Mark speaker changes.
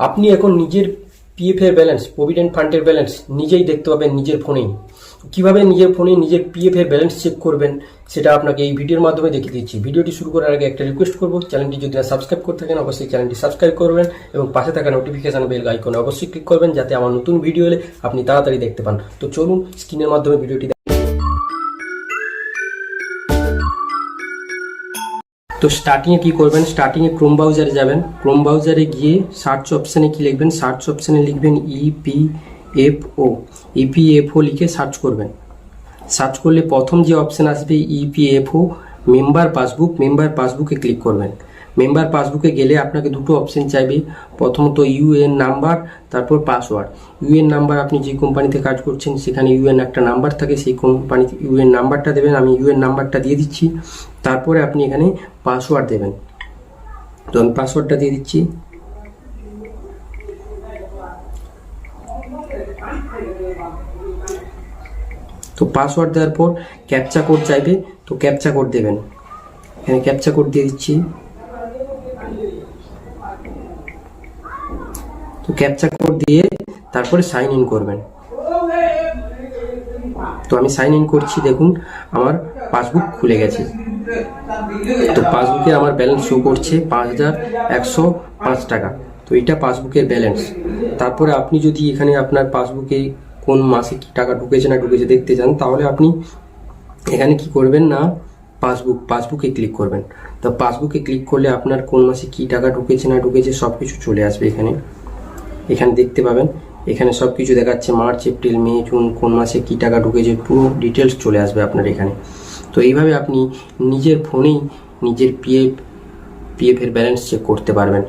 Speaker 1: আপনি এখন নিজের পিএফ এর ব্যালেন্স প্রভিডেন্ট ফান্ডের ব্যালেন্স নিজেই দেখতে পাবেন নিজের ফোনেই কীভাবে নিজের ফোনে নিজের পিএফ এর ব্যালেন্স চেক করবেন, সেটা আপনাকে এই ভিডিওর মাধ্যমে দেখিয়ে দিচ্ছি। ভিডিওটি শুরু করার আগে একটা রিকোয়েস্ট করব চ্যানেলটি যদি না সাবস্ক্রাইব করে থাকেন, অবশ্যই চ্যানেলটি সাবস্ক্রাইব করবেন এবং পাশে থাকা নোটিফিকেশন বেল আইকনে অবশ্যই ক্লিক করবেন, যাতে আমার নতুন ভিডিও এলে আপনি তাড়াতাড়ি দেখতে পান। তো চলুন স্ক্রিনের মাধ্যমে ভিডিওটি তো স্টার্টিংয়ে কি করবেন? স্টার্টিংয়ে ক্রোম ব্রাউজারে যাবেন। ক্রোম ব্রাউজারে গিয়ে সার্চ অপশানে কি লিখবেন? সার্চ অপশানে লিখবেন E P F O E P F O লিখে সার্চ করবেন। সার্চ করলে প্রথম যে অপশান আসবে ইপিএফও মেম্বার পাসবুক মেম্বার পাসবুকে ক্লিক করবেন। মেম্বার পাসবুকে গেলে আপনাকে দুটো অপশন চাইবে। প্রথমত ইউএন নাম্বার তারপর পাসওয়ার্ড ইউএন নাম্বার আপনি যে কোম্পানিতে কাজ করছেন, সেখানে ইউএন একটা নাম্বার থাকে, সেই কোম্পানিতে ইউএন নাম্বারটা দেবেন। আমি ইউএন নাম্বারটা দিয়ে দিচ্ছি। তারপরে আপনি এখানে পাসওয়ার্ড দেবেন। তো আমি পাসওয়ার্ডটা দিয়ে দিচ্ছি। তো পাসওয়ার্ড দেওয়ার পর ক্যাপচা কোড চাইবে। তো ক্যাপচা কোড দেবেন। এখানে ক্যাপচা কোড দিয়ে দিচ্ছি। তো ক্যাপচা কোড দিয়ে তারপরে সাইন ইন করবেন। তো আমি সাইন ইন করছি, দেখুন, আমার পাসবুক খুলে গেছে। তো পাসবুকে আমার ব্যালেন্স শো করছে পাঁচ হাজার একশো পাঁচ টাকা। তো এটা পাসবুকের ব্যালেন্স তারপরে আপনি যদি এখানে আপনার পাসবুকে কোন মাসে কি টাকা ঢুকেছে না ঢুকেছে দেখতে চান, তাহলে আপনি এখানে কি করবেন না পাসবুক, পাসবুকে ক্লিক করবেন। তো পাসবুকে ক্লিক করলে আপনার কোন মাসে কি টাকা ঢুকেছে, না ঢুকেছে সব কিছু চলে আসবে এখানে। এখানে দেখতে পাবেন। এখানে সব কিছু দেখাচ্ছে মার্চ, এপ্রিল, মে, জুন, কোন মাসে কী টাকা ঢুকেছে, পুরো ডিটেলস চলে আসবে আপনার এখানে। তো এইভাবে আপনি নিজের ফোনেই নিজের পিএফ পিএফ এর ব্যালেন্স চেক করতে পারবেন।